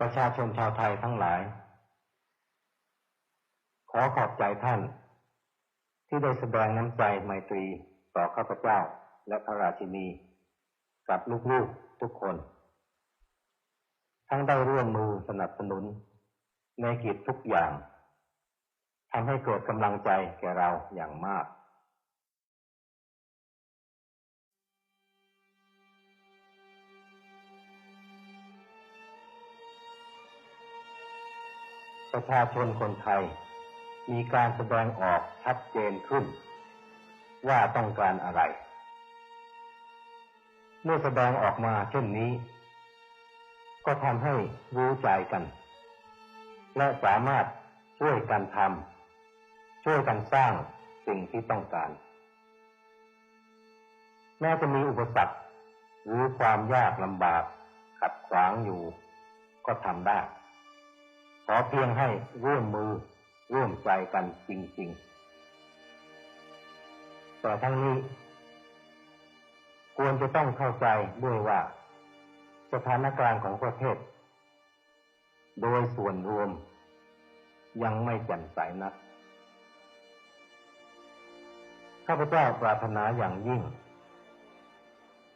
ประชาชนชาวไทยทั้งหลาย ขอขอบใจท่าน ที่ได้แสดงน้ำใจไมตรีต่อข้าพเจ้าและพระราชินี กับลูกๆทุกคน ทั้งได้ร่วมมือสนับสนุน ในกิจทุกอย่างทำให้เกิดกำลังใจแก่เราอย่างมาก ประชาชนคนไทย มีการแสดงออกชัดเจนขึ้น ว่าต้องการอะไร เมื่อแสดงออกมาเช่นนี้ ก็ทำให้รู้ใจกัน และสามารถช่วยกันทำช่วยกันสร้างสิ่งที่ต้องการแม้จะมีอุปสรรคหรือความยากลำบากขัดขวางอยู่ ก็ทำได้ ขอเพียงให้ร่วมมือร่วมใจกันจริง ๆ แต่ทั้งนี้ ควรจะต้องเข้าใจด้วยว่า สถานการณ์ของประเทศ โดยส่วนรวม ยังไม่แจ่มใสนักข้าพเจ้าปรารถนาอย่างยิ่ง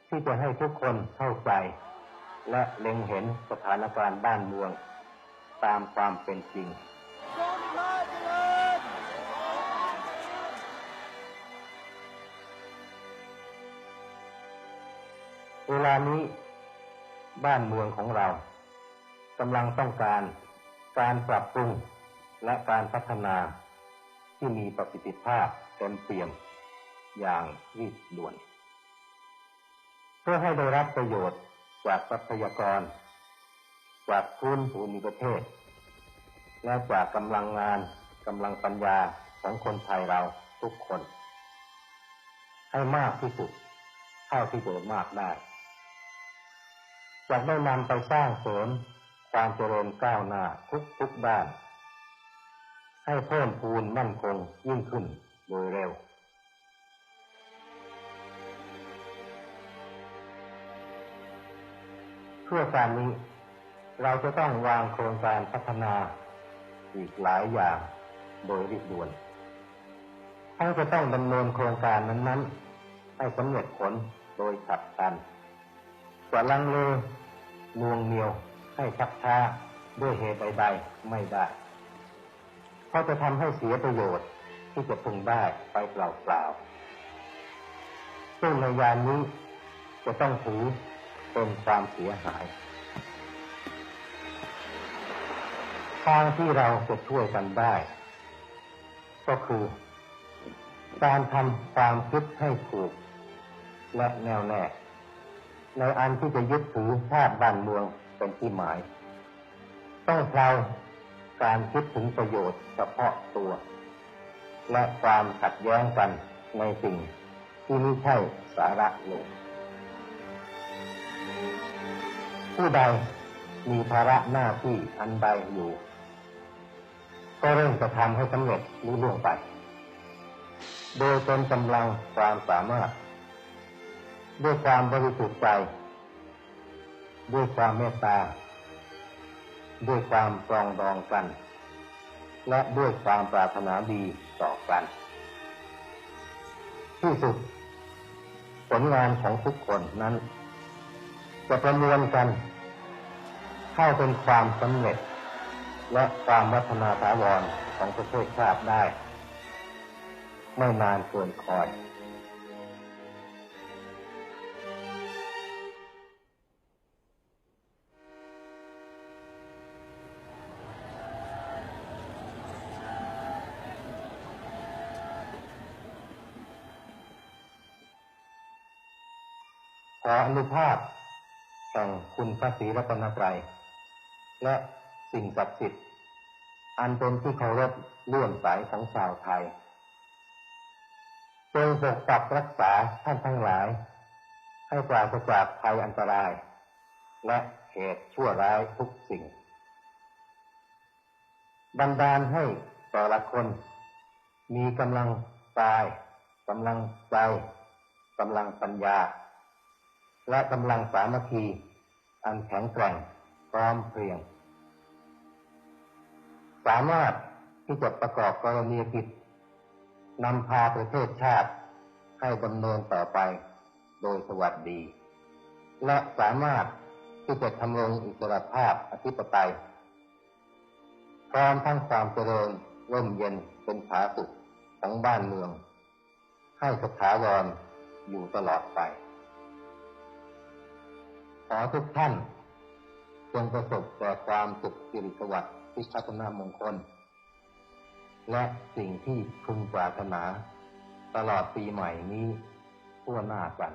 ที่จะให้ทุกคนเข้าใจ และเล็งเห็นสถานการณ์บ้านเมือง ตามความเป็นจริง เวลานี้บ้านเมืองของเรากำลังต้องการการปรับปรุงและการพัฒนาที่มีประสิทธิภาพเต็มเปี่ยมอย่างรีบด่วน เพื่อให้ได้รับประโยชน์จากทรัพยากร จากพื้นภูมิประเทศ และจากกำลังงานกำลังปัญญาของคนไทยเราทุกคน ให้มากที่สุดเท่าที่จะมากได้จะได้นำไปสร้างเสริมความเจริญก้าวหน้าทุกทุกด้าน ให้เพิ่มพูนมั่นคงยิ่งขึ้นโดยเร็วเพื่อการนี้ เราจะต้องวางโครงการพัฒนาอีกหลายอย่างโดยรีบด่วน ทั้งจะต้องดำเนินโครงการนั้นๆ ให้สำเร็จผลโดยฉับพลันกว่าลังเลนวงเหนียวให้ชักช้าด้วยเหตุใดๆไม่ได้เพราะจะทำให้เสียประโยชน์ที่จะพึงได้ไปเปล่าๆซึ่งในยานนี้จะต้องถือเป็นความเสียหาย ทางที่เราจะช่วยกันได้ ก็คือ การทำความคิดให้ถูก และแน่วแน่ในอันที่จะยึดถือชาติบ้านเมืองเป็นที่หมาย ต้องเราการคิดถึงประโยชน์เฉพาะตัว และความขัดแย้งกันในสิ่งที่ไม่ใช่สาระเลยผู้ใดมีภาระหน้าที่อันใดอยู่ ก็เร่งจะทำให้สำเร็จรุ่ล่วงไป โดยเป็นกำลังความสามารถ ด้วยความบริสุทธิ์ใจ ด้วยความเมตตา ด้วยความปรองดองกัน และด้วยความปรารถนาดีต่อกัน ที่สุด ผลงานของทุกคนนั้น จะประมวลกัน เข้าเป็นความสำเร็จ และความวัฒนาถาวรของประเทศชาติได้ ไม่นานเกินคอย ขออนุภาพแห่งคุณพระศรีรัตนตรัยและ สิ่งศักดิ์สิทธิ์อันเป็นที่เคารพเลื่อมใสของชาวไทยจงปกปักรักษาท่านทั้งหลาย ให้ปราศจากภัยอันตราย และเหตุชั่วร้ายทุกสิ่ง บันดาลให้แต่ละคน มีกำลังกายกำลังใจกำลังปัญญา และกำลังสามัคคี อันแข็งแกร่งพร้อมเพรียง สามารถที่จะประกอบกรณียกิจนำพาประเทศชาติให้ดำเนินต่อไปโดยสวัสดี และสามารถที่จะทำรงอิสรภาพอธิปไตยพร้อมทั้งความเจริญร่มเย็นเป็นผาสุขของบ้านเมือง ให้สถาวรอยู่ตลอดไป ขอทุกท่านจงประสบแต่ความสุขสิริสวัสดิ์ พิชกุณามงคล และสิ่งที่พึงปรารถนา ตลอดปีใหม่นี้ทั่วหน้ากัน